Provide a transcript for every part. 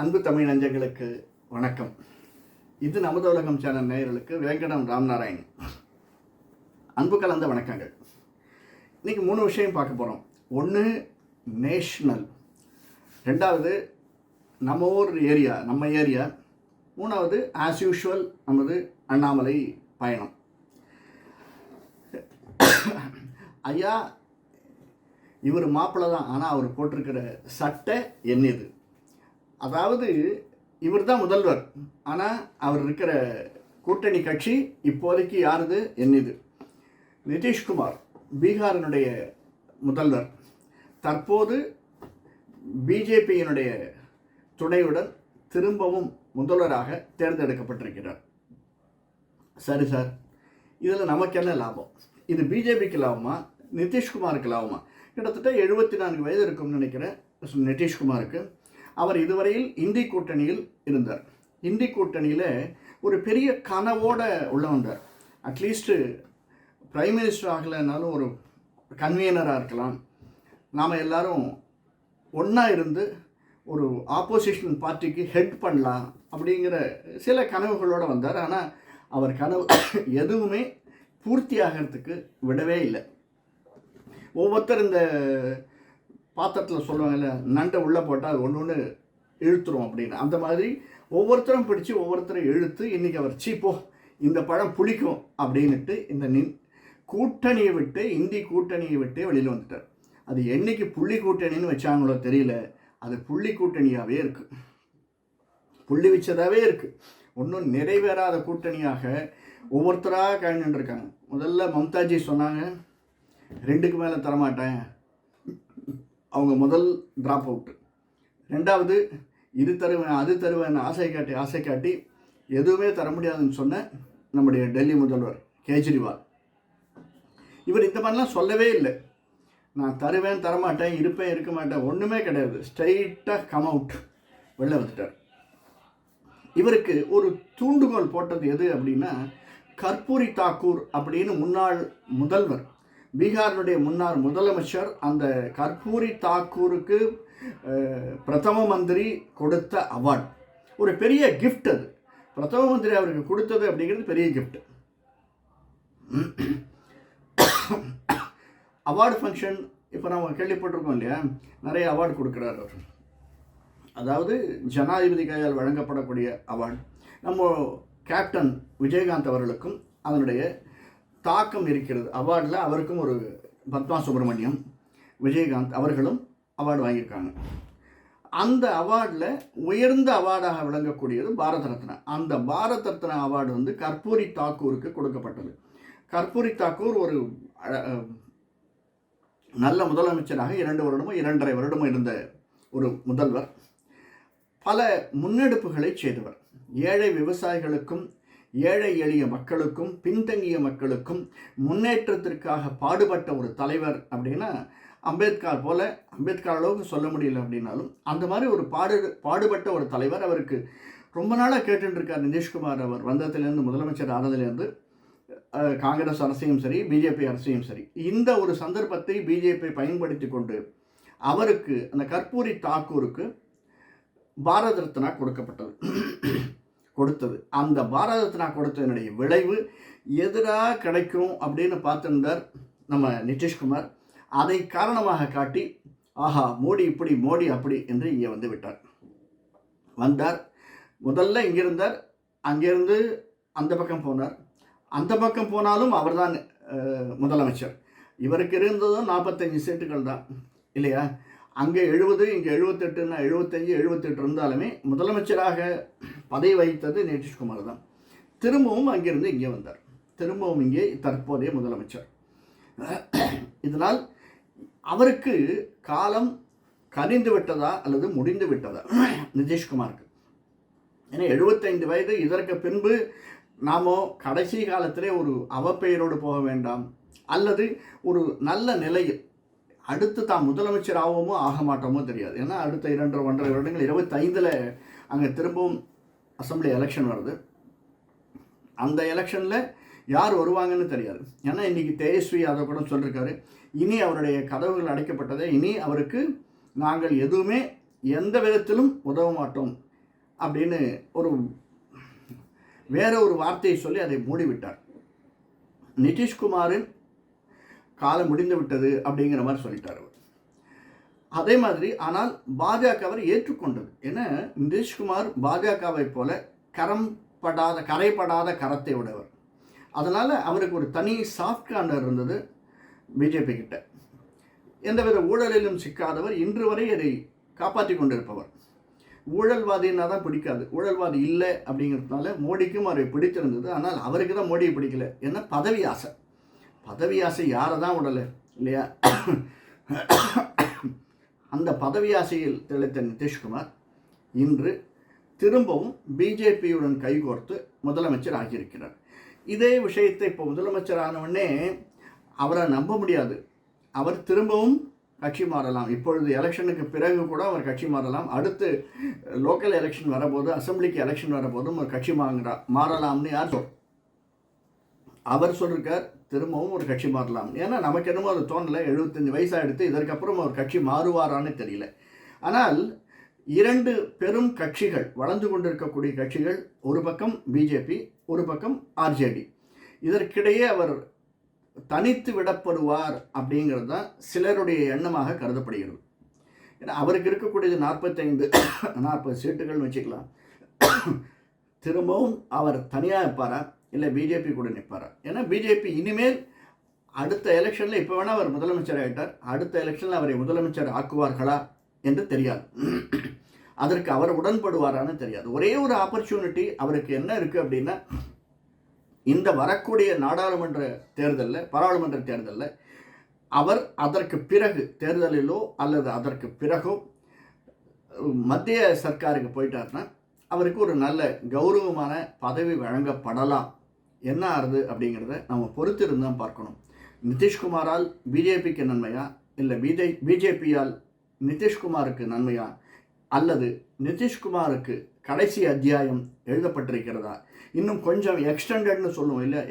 அன்பு தமிழ் நஞ்சங்களுக்கு வணக்கம். இது நமது உலகம் சேனல் நேயர்களுக்கு வேங்கடம் ராம்நாராயண். அன்பு கலந்த வணக்கங்கள். இன்னைக்கு மூணு விஷயம் பார்க்க போகிறோம் ஒன்று நேஷ்னல். ரெண்டாவது நம்ம ஊர் ஏரியா நம்ம ஏரியா. மூணாவது ஆஸ் யூஷுவல் நமது அண்ணாமலை பயணம். ஐயா இவர் மாப்பிள்ளை தான் ஆனால் அவர் போட்டிருக்கிற சட்டை என்னது? அதாவது இவர் தான் முதல்வர். ஆனால் அவர் இருக்கிற கூட்டணி கட்சி இப்போதைக்கு யாருது? என்னது. நிதிஷ்குமார் பீகாரினுடைய முதல்வர். தற்போது பிஜேபியினுடைய துணையுடன் திரும்பவும் முதல்வராக தேர்ந்தெடுக்கப்பட்டிருக்கிறார். சரி சார் இதில் நமக்கு என்ன லாபம்? இது பிஜேபிக்கு லாபமா? நிதிஷ்குமாருக்கு லாபமா? கிட்டத்தட்ட எழுபத்தி நான்கு வயது இருக்கும்னு நினைக்கிறேன். நிதிஷ்குமாருக்கு. அவர் இதுவரையில் இந்தி கூட்டணியில் இருந்தார். இந்தி கூட்டணியில் ஒரு பெரிய கனவோட உள்ள வந்தார். அட்லீஸ்ட்டு பிரைம் மினிஸ்டர் ஆகலைனாலும் ஒரு கன்வீனராக இருக்கலாம். நாம் எல்லாரும் ஒன்றா இருந்து ஒரு ஆப்போசிஷன் பார்ட்டிக்கு ஹெட் பண்ணலாம் அப்படிங்கிற சில கனவுகளோடு வந்தார். ஆனால் அவர் கனவு எதுவுமே பூர்த்தி ஆகிறதுக்கு விடவே இல்லை. ஒவ்வொருத்தர் இந்த பாத்திரத்தில் சொல்லுவாங்கல்ல நண்டை உள்ளே போட்டால் அது ஒன்று ஒன்று இழுத்துரும் அப்படின்னு. அந்த மாதிரி ஒவ்வொருத்தரும் பிடிச்சி ஒவ்வொருத்தரும் இழுத்து இன்றைக்கி அவர் சீப்போ இந்த பழம் புளிக்கும் அப்படின்னுட்டு இந்த நின் கூட்டணியை விட்டு இந்தி கூட்டணியை விட்டு வெளியில் வந்துட்டார். அது என்னைக்கு புள்ளி கூட்டணின்னு வச்சாங்களோ தெரியல. அது புள்ளி கூட்டணியாகவே இருக்குது புள்ளி வச்சதாகவே இருக்குது ஒன்றும் நிறைவேறாத கூட்டணியாக ஒவ்வொருத்தராக கழிஞ்சுட்டு முதல்ல மம்தாஜி சொன்னாங்க ரெண்டுக்கு மேலே தரமாட்டேன். அவங்க முதல் ட்ராப் அவுட்டு ரெண்டாவது இது தருவேன் அது தருவேன் ஆசை காட்டி ஆசை காட்டி எதுவுமே தர முடியாதுன்னு சொன்ன நம்முடைய டெல்லி முதல்வர் கேஜ்ரிவால். இவர் இந்த மாதிரிலாம் சொல்லவே இல்லை. நான் தருவேன் தரமாட்டேன் இருப்பேன் இருக்க மாட்டேன் ஒன்றுமே கிடையாது. ஸ்ட்ரைட்டாக கம் அவுட் வெளில வந்துட்டார். இவருக்கு ஒரு தூண்டுகோல் போட்டது எது அப்படின்னா கற்பூரி தாக்கூர் அப்படின்னு முன்னாள் முதல்வர் பீகாரினுடைய முன்னாள் முதலமைச்சர் அந்த கர்பூரி தாக்கூருக்கு பிரதம மந்திரி கொடுத்த அவார்ட் ஒரு பெரிய கிஃப்ட் அது. பிரதம மந்திரி அவருக்கு கொடுத்தது அப்படிங்கிறது பெரிய கிஃப்ட் அவார்டு ஃபங்க்ஷன் இப்போ நம்ம கேள்விப்பட்டிருக்கோம் இல்லையா? நிறைய அவார்டு கொடுக்குறாரு அவர். அதாவது ஜனாதிபதி கையால் வழங்கப்படக்கூடிய அவார்டு நம்ம கேப்டன் விஜயகாந்த் அவர்களுக்கும் அதனுடைய தாக்கம் இருக்கிறது. அவார்டில் அவருக்கும் ஒரு பத்மா சுப்பிரமணியம் விஜயகாந்த் அவர்களும் அவார்டு வாங்கியிருக்காங்க. அந்த அவார்டில் உயர்ந்த அவார்டாக விளங்கக்கூடியது பாரத ரத்னா. அந்த பாரத் ரத்னா அவார்டு வந்து கற்பூரி தாக்கூருக்கு கொடுக்கப்பட்டது. கற்பூரி தாக்கூர் ஒரு நல்ல முதலமைச்சராக இரண்டு வருடமும் இரண்டரை வருடமும் இருந்த ஒரு முதல்வர். பல முன்னெடுப்புகளை செய்தவர். ஏழை விவசாயிகளுக்கும் ஏழை எளிய மக்களுக்கும் பின்தங்கிய மக்களுக்கும் முன்னேற்றத்திற்காக பாடுபட்ட ஒரு தலைவர் அப்படின்னா அம்பேத்கர் போல அம்பேத்கர் அளவுக்கு சொல்ல முடியல அப்படின்னாலும் அந்த மாதிரி ஒரு பாடு பாடுபட்ட ஒரு தலைவர் அவருக்கு ரொம்ப நாளாக கேட்டுருக்கார் நிதிஷ்குமார் அவர் வந்ததுலேருந்து முதலமைச்சர் ஆனதுலேருந்து. காங்கிரஸ் அரசையும் சரி பிஜேபி அரசையும் சரி. இந்த ஒரு சந்தர்ப்பத்தை பிஜேபி பயன்படுத்தி கொண்டு அவருக்கு அந்த கற்பூரி தாக்கூருக்கு பாரத ரத்னா கொடுக்கப்பட்டது. கொடுத்தது. அந்த பாரத ரத்னா கொடுத்ததனுடைய விளைவு எதிராக கிடைக்கும் அப்படின்னு பார்த்துருந்தார் நம்ம நிதிஷ்குமார். அதை காரணமாக காட்டி ஆஹா மோடி இப்படி மோடி அப்படி என்று இங்கே வந்து விட்டார். வந்தார். முதல்ல இங்கே இருந்தார். அங்கேருந்து அந்த பக்கம் போனார். அந்த பக்கம் போனாலும் அவர்தான் முதலமைச்சர். இவருக்கு இருந்ததும் நாற்பத்தஞ்சு சீட்டுகள் தான். இல்லையா? அங்கே எழுபது இங்கே எழுபத்தெட்டுன்னா எழுபத்தஞ்சு எழுபத்தெட்டு இருந்தாலுமே முதலமைச்சராக பதவி வகித்தது நிதிஷ்குமார் தான் திரும்பவும் அங்கிருந்து இங்கே வந்தார். திரும்பவும் இங்கே தற்போதைய முதலமைச்சர். இதனால் அவருக்கு காலம் கனிந்து விட்டதா அல்லது முடிந்து விட்டதா? நிதிஷ்குமாருக்கு. ஏன்னா எழுபத்தைந்து வயது இதற்கு பின்பு நாமோ கடைசி காலத்திலே ஒரு அவப்பெயரோடு போக வேண்டாம். அல்லது ஒரு நல்ல நிலையில் அடுத்து தான் முதலமைச்சர் ஆகவோ ஆக மாட்டோமோ தெரியாது. ஏன்னா அடுத்த இரண்டரை ஒன்றரை வருடங்கள் இருபத்தைந்தில் அங்கே திரும்பவும் அசம்பிளி எலெக்ஷன் வருது. அந்த எலெக்ஷனில் யார் வருவாங்கன்னு தெரியாது. ஏன்னா இன்றைக்கி தேஜஸ்வி யாதவ் கூட சொல்லியிருக்காரு இனி அவருடைய கதவுகள் அடைக்கப்பட்டதே இனி அவருக்கு நாங்கள் எதுவுமே எந்த விதத்திலும் உதவ மாட்டோம் அப்படின்னு ஒரு வேற ஒரு வார்த்தையை சொல்லி அதை மூடிவிட்டார். நிதிஷ்குமாரின் காலம் முடிந்து விட்டது அப்படிங்கிற மாதிரி சொல்லிட்டார் அவர். அதே மாதிரி ஆனால் பாஜக அவர் ஏற்றுக்கொண்டது. ஏன்னா நிதிஷ்குமார் பாஜகவை போல கரம் படாத கரைப்படாத கரத்தை உடையவர். அதனால் அவருக்கு ஒரு தனி சாஃப்ட் கார்னர் இருந்தது பிஜேபி கிட்ட. எந்தவித ஊழலிலும் சிக்காதவர் இன்று வரை அதை காப்பாற்றி கொண்டிருப்பவர். ஊழல்வாதின்னா தான் பிடிக்காது. ஊழல்வாதி இல்லை அப்படிங்கிறதுனால மோடிக்கும் அவரை பிடித்திருந்தது. ஆனால் அவருக்கு தான் மோடியை பிடிக்கல. ஏன்னா பதவி ஆசை. பதவி ஆசை யாரை தான் விடலை இல்லையா? அந்த பதவி ஆசையில் தெளித்த நிதிஷ்குமார் இன்று திரும்பவும் பிஜேபியுடன் கைகோர்த்து முதலமைச்சர் ஆகியிருக்கிறார். இதே விஷயத்தை இப்போ முதலமைச்சர் ஆனவுடனே அவரை நம்ப முடியாது. அவர் திரும்பவும் கட்சி மாறலாம். இப்பொழுது எலெக்ஷனுக்கு பிறகு கூட அவர் கட்சி மாறலாம். அடுத்து லோக்கல் எலெக்ஷன் வரபோது அசம்பிளிக்கு எலெக்ஷன் வரபோதும் ஒரு கட்சி மாறுறா மாறலாம்னு யார் சொல் அவர் சொல்லியிருக்கார் திரும்பவும் ஒரு கட்சி மாறலாம். ஏன்னா நமக்கு என்னமோ அது தோணலை. எழுபத்தஞ்சு வயசாக எடுத்து இதற்கப்புறம் அவர் கட்சி மாறுவாரான்னு தெரியல. ஆனால் இரண்டு பெரும் கட்சிகள் வளர்ந்து கொண்டிருக்கக்கூடிய கட்சிகள் ஒரு பக்கம் பிஜேபி ஒரு பக்கம் ஆர்ஜேடி இதற்கிடையே அவர் தனித்து விடப்படுவார் அப்படிங்கிறது தான் சிலருடைய எண்ணமாக கருதப்படுகிறது. ஏன்னா அவருக்கு இருக்கக்கூடியது நாற்பத்தைந்து நாற்பது சீட்டுகள்னு வச்சுக்கலாம். திரும்பவும் அவர் தனியாக இருப்பாரா? இல்லை பிஜேபி கூட நிற்பாரா? ஏன்னா பிஜேபி இனிமேல் அடுத்த எலெக்ஷனில் இப்போ வேணால் அவர் முதலமைச்சர் ஆகிட்டார் அடுத்த எலெக்ஷனில் அவரை முதலமைச்சர் ஆக்குவார்களா என்று தெரியாது. அதற்கு அவர் உடன்படுவாரான்னு தெரியாது. ஒரே ஒரு ஆப்பர்ச்சுனிட்டி அவருக்கு என்ன இருக்குது அப்படின்னா இந்த வரக்கூடிய நாடாளுமன்ற தேர்தலில் பாராளுமன்ற தேர்தலில் அவர் அதற்கு பிறகு தேர்தலிலோ அல்லது அதற்கு பிறகோ மத்திய சர்க்காருக்கு போயிட்டார்னா அவருக்கு ஒரு நல்ல கௌரவமான பதவி வழங்கப்படலாம். என்ன ஆறுது அப்படிங்கிறத நம்ம பொறுத்து தான் பார்க்கணும். நிதிஷ்குமாரால் பிஜேபிக்கு நன்மையா? இல்லை பிஜே பிஜேபியால் நிதிஷ்குமாருக்கு நன்மையா? அல்லது நிதிஷ்குமாருக்கு கடைசி அத்தியாயம் எழுதப்பட்டிருக்கிறதா? இன்னும் கொஞ்சம் எக்ஸ்டெண்டட்னு சொல்லுவோம் இல்லை?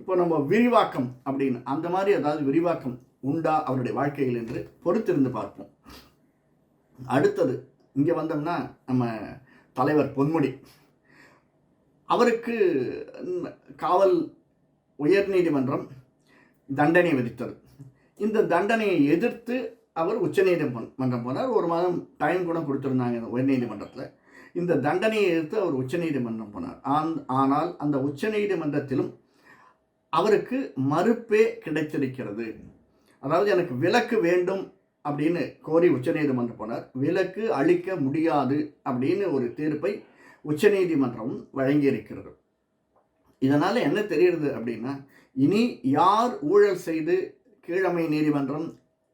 இப்போ நம்ம விரிவாக்கம் அப்படின்னு அந்த மாதிரி ஏதாவது விரிவாக்கம் உண்டா அவருடைய வாழ்க்கையில் என்று பொறுத்திருந்து பார்ப்போம். அடுத்தது இங்கே வந்தோம்னா நம்ம தலைவர் பொன்முடி. அவருக்கு காவல் உயர்நீதிமன்றம் தண்டனை விதித்தது. இந்த தண்டனையை எதிர்த்து அவர் உச்சநீதிமன்றம் போனார். ஒரு மாதம் டைம் கூட கொடுத்துருந்தாங்க உயர்நீதிமன்றத்தில் இந்த தண்டனையை எதிர்த்து அவர் உச்சநீதிமன்றம் போனார். ஆனால் அந்த உச்சநீதிமன்றத்திலும் அவருக்கு மறுப்பே கிடைத்திருக்கிறது. அதாவது எனக்கு விலக்கு வேண்டும் அப்படின்னு கோரி உச்சநீதிமன்றம் போனார். விலக்கு அளிக்க முடியாது அப்படின்னு ஒரு தீர்ப்பை உச்சநீதிமன்றம் வழங்கியிருக்கிறது. இதனால் என்ன தெரியுது அப்படின்னா இனி யார் ஊழல் செய்து கீழமை நீதிமன்றம்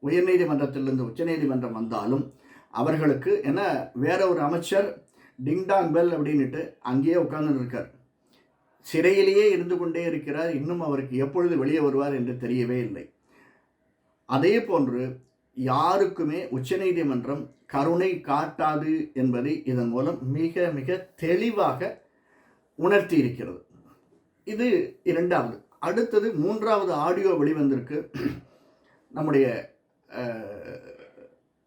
உயர்நீதிமன்றத்திலிருந்து உச்சநீதிமன்றம் வந்தாலும் அவர்களுக்கு என்ன வேற ஒரு அமைச்சர் டிங்டாங் பெல் அப்படின்ட்டு அங்கேயே உட்கார்ந்துருக்கார். சிறையிலேயே இருந்து கொண்டே இருக்கிறார். இன்னும் அவருக்கு எப்பொழுது வெளியே வருவார் என்று தெரியவே இல்லை. அதே போன்று யாருக்குமே உச்சநீதிமன்றம் கருணை காட்டாது என்பதை இதன் மூலம் மிக மிக தெளிவாக உணர்த்தி இருக்கிறது இது இரண்டாவது. அடுத்தது மூன்றாவது ஆடியோ வெளிவந்திருக்கு. நம்முடைய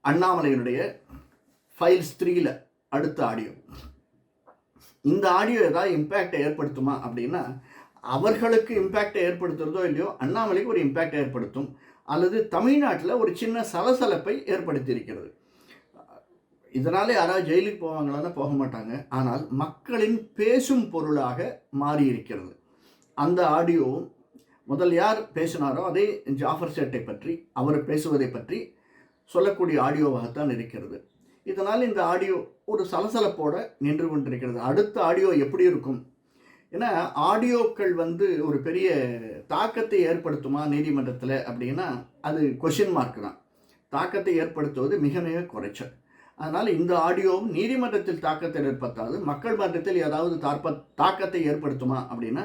அண்ணாமலையினுடைய ஃபைல்ஸ் த்ரீயில் அடுத்த ஆடியோ இந்த ஆடியோ ஏதாவது இம்பேக்டை ஏற்படுத்துமா அப்படின்னா அவர்களுக்கு இம்பேக்டை ஏற்படுத்துறதோ இல்லையோ அண்ணாமலைக்கு ஒரு இம்பேக்டை ஏற்படுத்தும். அல்லது தமிழ்நாட்டில் ஒரு சின்ன சலசலப்பை ஏற்படுத்தியிருக்கிறது. இதனாலே யாராவது ஜெயிலுக்கு போவாங்களான்னு போக மாட்டாங்க. ஆனால் மக்களின் பேசும் பொருளாக மாறியிருக்கிறது. அந்த ஆடியோ முதல் யார் பேசினாரோ அதே ஜாஃபர் சேட்டை பற்றி அவர் பேசுவதை பற்றி சொல்லக்கூடிய ஆடியோவாகத்தான் இருக்கிறது. இதனால் இந்த ஆடியோ ஒரு சலசலப்போட நின்று கொண்டிருக்கிறது. அடுத்த ஆடியோ எப்படி இருக்கும்? ஏன்னா ஆடியோக்கள் வந்து ஒரு பெரிய தாக்கத்தை ஏற்படுத்துமா நீதிமன்றத்தில் அப்படின்னா அது கொஷின் மார்க் தான். தாக்கத்தை ஏற்படுத்துவது மிக மிக குறைச்சல். அதனால் இந்த ஆடியோவும் நீதிமன்றத்தில் தாக்கத்தை ஏற்படுத்தாது மக்கள் மன்றத்தில் ஏதாவது தாற்ப தாக்கத்தை ஏற்படுத்துமா அப்படின்னா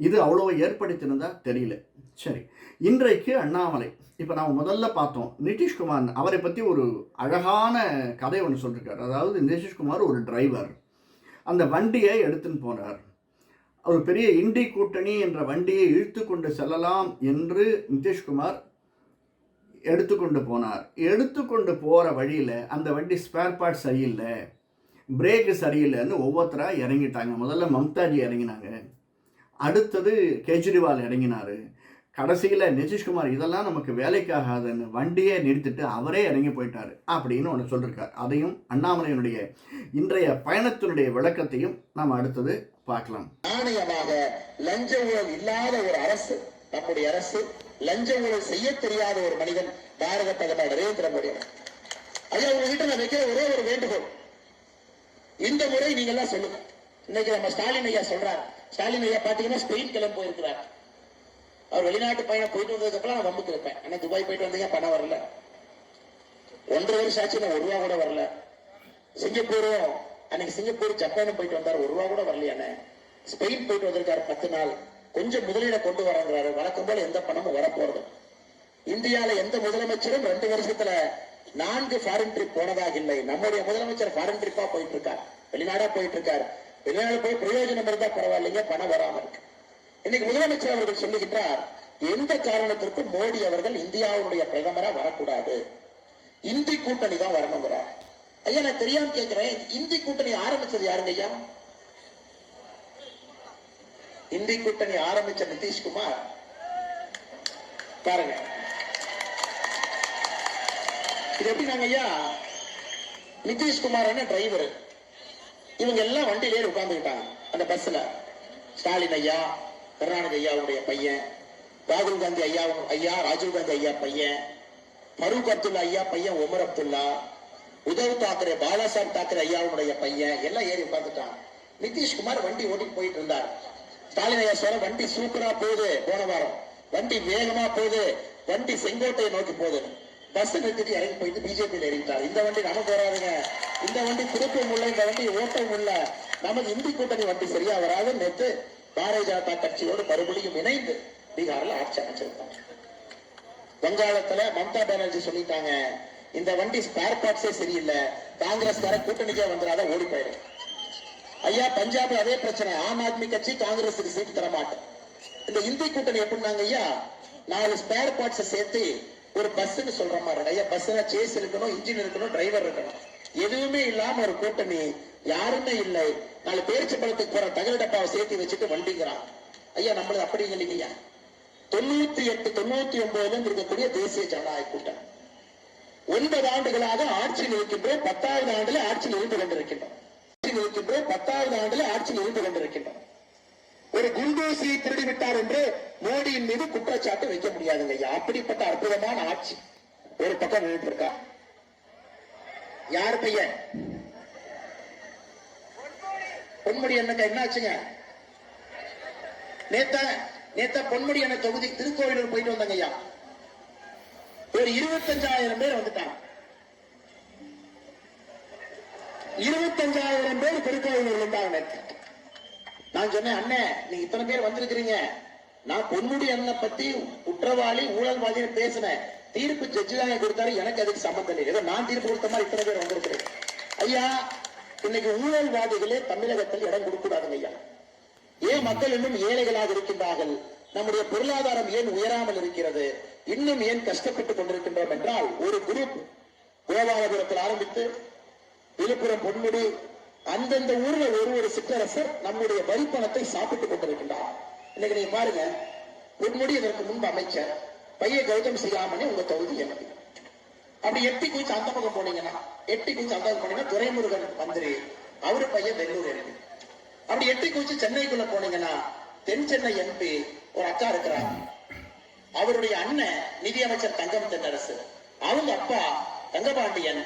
இது அவ்வளோ ஏற்படுத்தினதா தெரியல. சரி இன்றைக்கு அண்ணாமலை இப்போ நாம் முதல்ல பார்த்தோம் நிதிஷ்குமார் அவரை பற்றி ஒரு அழகான கதை ஒன்று சொல்லியிருக்காரு அதாவது நிதிஷ்குமார் ஒரு டிரைவர் அந்த வண்டியை எடுத்துன்னு போனார் ஒரு பெரிய இண்டி கூட்டணி என்ற வண்டியை இழுத்து கொண்டு செல்லலாம் என்று நிதிஷ்குமார் எடுத்துக்கொண்டு போனார். எடுத்துக்கொண்டு போகிற வழியில் அந்த வண்டி ஸ்பேர் பார்ட் சரியில்லை பிரேக்கு சரியில்லைன்னு ஒவ்வொருத்தராக இறங்கிட்டாங்க. முதல்ல மம்தாஜி இறங்கினாங்க. அடுத்தது கெஜ்ரிவால் இறங்கினார். கடைசியில் நிதிஷ்குமார் இதெல்லாம் நமக்கு வேலைக்காகாதுன்னு வண்டியே நிறுத்திட்டு அவரே இறங்கி போயிட்டார் அப்படின்னு ஒன்று சொல்லியிருக்கார் அதையும் அண்ணாமலையினுடைய இன்றைய பயணத்தினுடைய விளக்கத்தையும் நாம் அடுத்தது பார்க்கலாம். நாணயமாக லஞ்ச ஊழல் இல்லாத ஒரு அரசு நம்முடைய அரசு லஞ்ச ஊழல் செய்ய தெரியாத ஒரு மனிதன் பாரத பிரதமர் நரேந்திர மோடி. அவர்கள். ஐயா உங்ககிட்ட நான் வைக்கிற ஒரே ஒரு வேண்டுகோள். இந்த முறை நீங்க எல்லாம் சொல்லுங்க. இன்னைக்கு நம்ம ஸ்டாலின் ஐயா சொல்றாரு. ஸ்டாலின் ஐயா பாத்தீங்கன்னா ஸ்பெயின் கிளம்பி போயிருக்கிறார். அவர் வெளிநாட்டு பயணம் போயிட்டு வந்ததுக்கு அப்புறம் நான் வம்புக்கு இருப்பேன் ஆனா துபாய் போயிட்டு வந்தீங்க பணம் வரல. ஒன்றரை வருஷம் ஆச்சு நான் ஒரு ரூபா கூட வரல. சிங்கப்பூரும் அன்னைக்கு சிங்கப்பூர் ஜப்பானும் போயிட்டு வந்தார். ஒரு ரூபா கூட வரலையானே ஸ்பெயின் போயிட்டு வந்திருக்காரு பத்து நாள். கொஞ்சம் முதலீட கொண்டு வரங்கிறாரு வழக்கம் போல எந்த பணமும் வரப்போறது. இந்தியால எந்த முதலமைச்சரும் ரெண்டு வருஷத்துல நான்கு ஃபாரின் ட்ரிப் போனதாக இல்லை. நம்முடைய முதலமைச்சர் ஃபாரின் ட்ரிப்பா போயிட்டு இருக்கார் வெளிநாடா போயிட்டு இருக்காரு வெளிநாடு போய் பிரயோஜனம் இருந்தா பரவாயில்லைங்க பணம் வராம இருக்கு. இன்னைக்கு முதலமைச்சர் அவர்கள் சொல்லுகின்றார் எந்த காரணத்திற்கும் மோடி அவர்கள் இந்தியாவுடைய பிரதமரா வரக்கூடாது. இந்தி கூட்டணி தான் வரணுங்கிறார். ஐயா நான் தெரியாம கேட்கிறேன் இந்தி கூட்டணி ஆரம்பிச்சது யாருங்க ஐயா? இந்தி கூட்டணி ஆரம்பிச்ச நிதிஷ்குமார் பாருங்க. இது எப்படி நாங்க ஐயா? நிதிஷ்குமார் டிரைவர் இவங்க எல்லாம் வண்டியிலே ஏறி உட்கார்ந்துக்கிட்டாங்க அந்த பஸ்ல ஸ்டாலின் ஐயா கருணாநிதி ஐயாவுடைய பையன் ராகுல் காந்தி ஐயா ஐயா ராஜீவ் காந்தி ஐயா பையன் ஃபரூக் அப்துல்லா ஐயா பையன் உமர் அப்துல்லா உதவ் தாக்கரே பாலாசாஹிப் தாக்கரே ஐயாவுடைய பையன் எல்லாம் ஏறி உட்கார்ந்துட்டான் நிதிஷ்குமார் வண்டி ஓட்டிட்டு போயிட்டு இருந்தார். ஸ்டாலின் சொல்ல வண்டி சூப்பரா போகுது போன வாரம். வண்டி வேகமா போகுது. வண்டி செங்கோட்டையை நோக்கி போகுது. பஸ் நிறுத்திட்டு இறங்கி போயிட்டு பிஜேபியில் இறங்கிட்டார். இந்த வண்டி நமக்கு வராதுங்க. இந்த வண்டி திருப்பவும் இல்லை இந்த வண்டி ஓட்டவும் இல்லை நமக்கு இந்தி கூட்டணி வண்டி சரியா வராது. நேற்று பாரதிய ஜனதா கட்சியோடு மறுபடியும் இணைந்து பீகார்ல ஆட்சி அமைச்சிருக்காங்க. வங்காளத்துல மம்தா பானர்ஜி சொல்லிட்டாங்க இந்த வண்டி ஸ்பேர் பார்ட்ஸே சரியில்லை. காங்கிரஸ்கார கூட்டணிக்கே வந்துடாத ஓடி போயிடும். ஐயா பஞ்சாப் அதே பிரச்சனை. ஆம் ஆத்மி கட்சி காங்கிரஸுக்கு சீட் தர மாட்டோம் இந்த இந்தி கூட்டணி எப்படின்னாங்க ஐயா நாலு ஸ்பேர் பார்ட்ஸ் சேர்த்து ஒரு பஸ்ன்னு சொல்ற மாதிரி ஐயா பஸ்னா சேஸ் இருக்கணும் இன்ஜின் இருக்கணும் டிரைவர் இருக்கணும். எதுவுமே இல்லாம ஒரு கூட்டணி யாருமே இல்லை. நாலு பேரிச்ச பழத்துக்கு போற தகவல் டப்பாவை சேர்த்து வச்சுட்டு வண்டிங்கிறான் ஐயா நம்மளது அப்படி இல்லைங்கய்யா தொண்ணூத்தி எட்டு தொண்ணூத்தி ஒன்பதுல இருக்கக்கூடிய தேசிய ஜனநாயக கூட்டணி. ஒன்பது ஆண்டுகளாக ஆட்சியில் இருக்கின்றோம் பத்தாவது ஆண்டுல ஆட்சியில் இருந்து கொண்டிருக்கின்றோம். ஆட்சியில் இருக்கின்றோம் பத்தாவது ஆண்டுல ஆட்சியில் இருந்து கொண்டிருக்கின்றோம். ஒரு குண்டோசியை திருடி விட்டார் என்று மோடியின் மீது குற்றச்சாட்டு வைக்க முடியாதுங்க அப்படிப்பட்ட அற்புதமான ஆட்சி ஒரு பக்கம் இருக்கா யார் பையன்? பொன்முடி என்னங்க என்ன ஆச்சுங்க நேத்த நேத்த பொன்முடி என்ன தொகுதி திருக்கோவிலூர் போயிட்டு வந்தாங்க ஐயா. ஒரு இருபத்தஞ்சாயிரம் பேர் வந்துட்டாங்க. இருபத்தஞ்சாயிரம் பேர் திருக்கோவிலூர் இருந்தாங்க நான் சொன்னேன் அண்ணன் நீங்க இத்தனை பேர் வந்திருக்கிறீங்க. நான் பொன்முடி அண்ணனை பத்தி குற்றவாளி ஊழல்வாதியை பேசினேன். தீர்ப்பு ஜட்ஜி தான் கொடுத்தாரு. எனக்கு அதுக்கு சம்மந்தம் இல்லை. ஏதோ நான் தீர்ப்பு கொடுத்த மாதிரி இத்தனை பேர் வந்திருக்கிறேன். ஐயா இன்னைக்கு ஊழல்வாதிகளே தமிழகத்தில் இடம் கொடுக்கூடாதுங்க ஐயா. ஏன் மக்கள் இன்னும் ஏழைகளாக இருக்கின்றார்கள்? நம்முடைய பொருளாதாரம் ஏன் உயராமல் இருக்கிறது? இன்னும் ஏன் கஷ்டப்பட்டுக் கொண்டிருக்கின்றோம் என்றால் ஒரு குரூப் கோபாலபுரத்தில் ஆரம்பித்து விழுப்புரம் பொன்முடி அந்தந்த ஊர்ல ஒரு ஒரு சிற்றரசர் நம்முடைய வரி பணத்தை சாப்பிட்டுக் கொண்டிருக்கின்றார். இன்னைக்கு நீங்க பாருங்க பொன்முடி இதற்கு முன்பு அமைச்சர் பைய கௌதம் செய்யாமனே உங்க தொகுதி எனக்கு அப்படி எட்டி குச்சி அந்த பக்கம் போனீங்கன்னா எட்டி குச்சி அந்த பக்கம் போனீங்கன்னா துரைமுருகன் மந்திரி அவரு பையன் பெங்களூர் எம்பி அப்படி எட்டி குச்சி சென்னைக்குள்ள போனீங்கன்னா தென் சென்னை எம்பி ஒரு அக்கா இருக்கிறாங்க. அவருடைய அண்ணன் நிதியமைச்சர் தங்கம் தென்னரசு அவங்க அப்பா தங்கபாண்டியன்.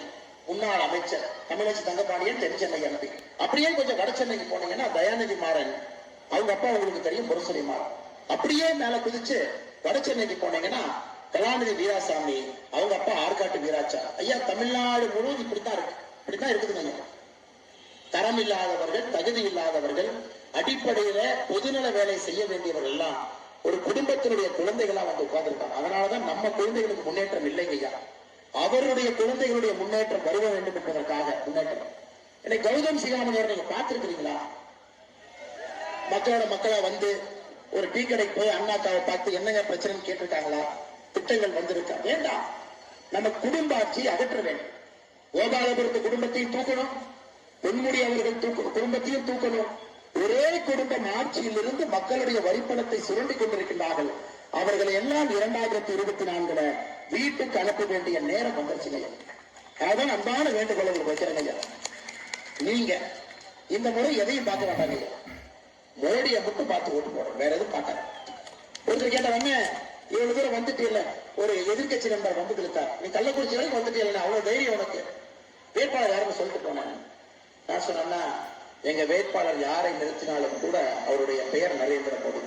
முன்னாள் அமைச்சர் தமிழச்சி தங்கபாண்டியன் தென்சென்னை எம்பி. அப்படியே கொஞ்சம் வட சென்னைக்கு போனீங்கன்னா தயாநிதி மாறன். அவங்க அப்பா உங்களுக்கு தெரியும் முரசொலி மாறன். அப்படியே மேல குதிச்சு வட சென்னைக்கு போனீங்கன்னா கலாநிதி வீராசாமி அவங்க அப்பா ஆற்காட்டு வீராச்சா. ஐயா தமிழ்நாடு முழுவதும் இப்படித்தான் இருக்கு. இப்படித்தான் இருக்குதுங்க தரம் இல்லாதவர்கள் தகுதி இல்லாதவர்கள் அடிப்படையில பொதுநல வேலை செய்ய வேண்டியவர்கள் எல்லாம் ஒரு குடும்பத்தினுடைய குழந்தைகளா வந்து உட்கார்ந்துருக்காங்க. அதனாலதான் நம்ம குழந்தைகளுக்கு முன்னேற்றம் இல்லைங்க ஐயா. அவருடைய குழந்தைகளுடைய முன்னேற்றம் வருக வேண்டும் என்பதற்காக முன்னேற்றம். என்னை கௌதம் சிகாமணியர் நீங்க பார்த்திருக்கிறீங்களா? மக்களோட மக்களா வந்து ஒரு டீ கடைக்கு போய் அண்ணாக்காவை பார்த்து என்னங்க பிரச்சனைன்னு கேட்டிருக்காங்களா? திட்டங்கள் வந்திருக்கா. வேண்டாம். நம்ம குடும்ப ஆட்சியை அகற்ற வேண்டும். கோபாலபுரத்து குடும்பத்தையும் தூக்கணும். பொன்முடி அவர்கள் தூக்க குடும்பத்தையும் தூக்கணும். ஒரே குடும்பம் ஆட்சியிலிருந்து மக்களுடைய வரிப்பணத்தை சுரண்டி கொண்டிருக்கின்றார்கள். அவர்களை எல்லாம் இரண்டாயிரத்தி இருபத்தி நான்குல வீட்டுக்கு அனுப்ப வேண்டிய நேரம் வந்துருச்சுங்க. அதான் அன்பான வேண்டுகோள் உங்களுக்கு வைக்கிறேங்க. நீங்க இந்த முறை எதையும் பார்க்க மாட்டாங்க. மோடியை மட்டும் பார்த்து ஓட்டு போறோம் வேற எதுவும் பார்க்காத. ஒருத்தர் கேட்டவங்க இவ்வளவு தூரம் வந்துட்டு இல்ல ஒரு எதிர்கட்சி நம்பர் வந்து கொடுத்தார் நீ கள்ளக்குறிச்சி வரைக்கும் வந்துட்டு இல்ல அவ்வளவு தைரியம் உனக்கு. வேட்பாளர் யாருன்னு சொல்லிட்டு போனாங்க. நான் சொன்னேன்னா எங்க வேட்பாளர் யாரை நிறுத்தினாலும் கூட அவருடைய பெயர் நரேந்திர மோடி.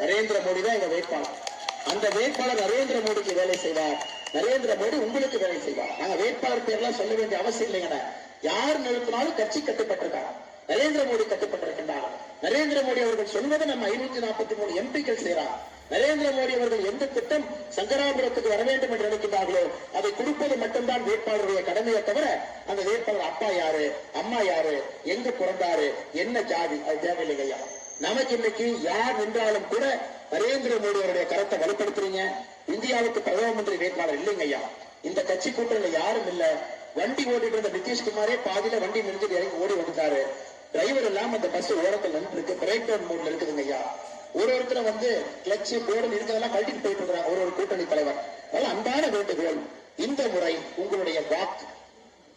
நரேந்திர மோடி தான் எங்க வேட்பாளர். அந்த வேட்பாளர் நரேந்திர மோடிக்கு வேலை செய்வார். நரேந்திர மோடி உங்களுக்கு வேலை செய்வார். நாங்க வேட்பாளர் பேர்லாம் சொல்ல வேண்டிய அவசியம் இல்லைங்கண்ணா யார் நிறுத்தினாலும் கட்சி கட்டுப்பட்டிருக்காங்க நரேந்திர மோடி கட்டுப்பட்டிருக்கின்றார். நரேந்திர மோடி அவர்கள் சொல்வதை நம்ம ஐநூத்தி நாற்பத்தி மூணு எம்பிக்கள் செய்யறார் நரேந்திர மோடி அவர்கள் எந்த திட்டம் சங்கராபுரத்துக்கு வர வேண்டும் என்று நினைக்கிறார்களோ அதை கொடுப்பது மட்டும்தான் வேட்பாளருடைய கடமையை தவிர அந்த வேட்பாளர் அப்பா யாரு அம்மா யாரு எங்க பிறந்தாரு என்ன ஜாதி அது தேவையில்லை ஐயா. நமக்கு இன்னைக்கு யார் நின்றாலும் கூட நரேந்திர மோடி அவருடைய கருத்தை வலுப்படுத்துறீங்க. இந்தியாவுக்கு பிரதம மந்திரி வேட்பாளர் இல்லைங்க ஐயா இந்த கட்சி கூட்டணி யாரும் இல்ல. வண்டி ஓடிட்டு இருந்த நிதிஷ்குமாரே பாதியில வண்டி நிறுத்திட்டு இறங்கி ஓடி வந்துட்டாரு. டிரைவர் இல்லாம அந்த பஸ் ஓரத்தில் நின்று இருக்கு பிரேக் டவுன் மோட்ல இருக்குதுங்க ஐயா ஒரு ஒருத்தர வந்து கிளட்ச் போர்டு இருக்கிறதெல்லாம் கழட்டிட்டு போயிட்டு இருக்கிறாங்க. ஒரு ஒரு கூட்டணி தலைவர். அதனால அன்பான வேண்டுகோள். இந்த முறை உங்களுடைய வாக்கு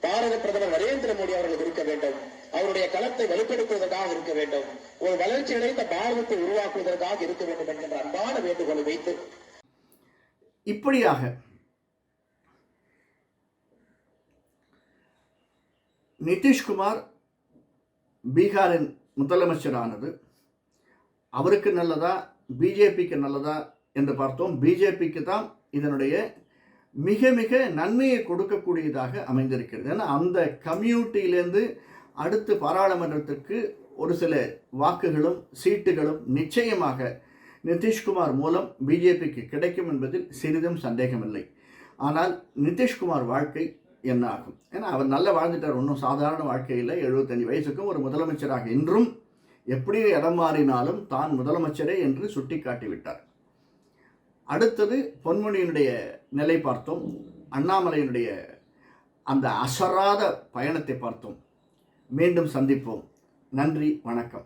பாரத பிரதமர் நரேந்திர மோடி அவர்களுக்கு இருக்க வேண்டும். அவருடைய களத்தை வலுப்படுத்துவதற்காக இருக்க வேண்டும். ஒரு வளர்ச்சி அடைந்த பாரதத்தை உருவாக்குவதற்காக இருக்க வேண்டும் என்கின்ற அன்பான வேண்டுகோளை வைத்து. இப்படியாக நிதிஷ்குமார் பீகாரின் முதலமைச்சரானது. அவருக்கு நல்லதா? பிஜேபிக்கு நல்லதா? என்று பார்த்தோம். பிஜேபிக்கு தான் இதனுடைய மிக மிக நன்மையை கொடுக்கக்கூடியதாக அமைந்திருக்கிறது. ஏன்னா அந்த கம்யூனிட்டியிலேருந்து அடுத்து பாராளுமன்றத்திற்கு ஒரு சில வாக்குகளும் சீட்டுகளும் நிச்சயமாக நிதிஷ்குமார் மூலம் பிஜேபிக்கு கிடைக்கும் என்பதில் சிறிதும் சந்தேகமில்லை. ஆனால் நிதிஷ்குமார் வாழ்க்கை என்ன ஆகும்? ஏன்னா அவர் நல்லா வாழ்ந்துட்டார். ஒன்றும் சாதாரண வாழ்க்கையில் எழுபத்தஞ்சு வயசுக்கும் ஒரு முதலமைச்சராக இன்றும் எப்படி இடம் மாறினாலும் தான் முதலமைச்சரே என்று சுட்டி காட்டிவிட்டார் அடுத்தது பொன்முனியினுடைய நிலை பார்த்தோம். அண்ணாமலையினுடைய அந்த அசராத பயணத்தை பார்த்தோம். மீண்டும் சந்திப்போம். நன்றி வணக்கம்.